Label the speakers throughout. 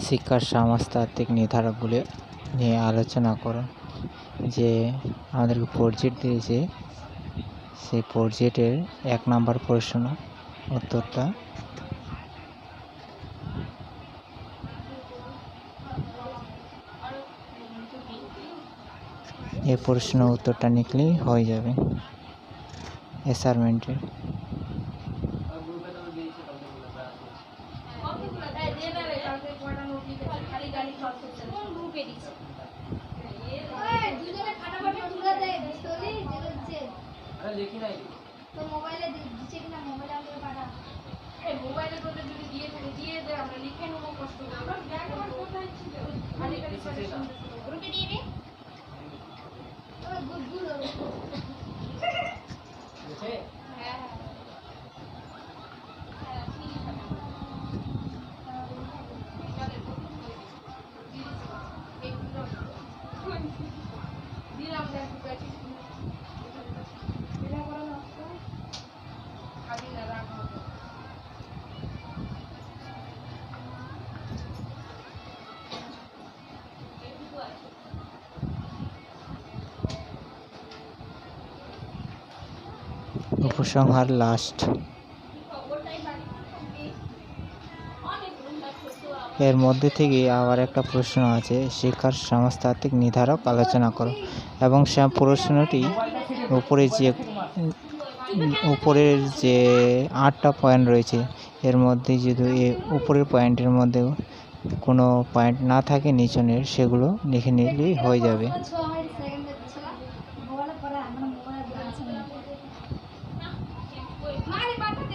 Speaker 1: শিক্ষার সমাজতাত্ত্বিক নির্ধারকগুলি নিয়ে আলোচনা করো। যে আমাদেরকে প্রজেক্ট দিয়েছে, সেই প্রজেক্টের এক নাম্বার প্রশ্ন, উত্তরটা এই প্রশ্ন উত্তরটা লিখলেই হয়ে যাবে। অ্যাসাইনমেন্টের
Speaker 2: লিখি নাই।
Speaker 3: মোবাইলে দিচ্ছে কিনা? মোবাইলে আমাকে পাঠা।
Speaker 4: মোবাইলে তোদের যদি দিয়ে দিয়ে দে আমরা লিখে নেব কষ্ট করে। আমরা ব্যাগ আমার কোথায় ছিল? খালি খালি।
Speaker 3: গ্রুপে দিয়ে দে।
Speaker 1: উপসংহার লাস্ট এর মধ্যে থেকে আবার একটা প্রশ্ন আছে, শিক্ষার সমাজতাত্ত্বিক নির্ধারক আলোচনা করো। এবং সে প্রশ্নটি উপরে যে উপরের যে আটটা পয়েন্ট রয়েছে, এর মধ্যে যদি উপরের পয়েন্টের মধ্যে কোনো পয়েন্ট না থাকে নিচনের, সেগুলো লিখে নিলেই হয়ে যাবে।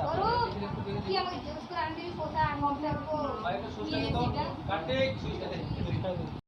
Speaker 3: করো কি আমাকে জিজ্ঞেস করে আনবি কোথায় আমি আপনাকে
Speaker 2: ভাই একটা সুস্থ
Speaker 3: নিয়ে
Speaker 2: তো
Speaker 3: যেটা
Speaker 2: কাটে সুইচটা দে।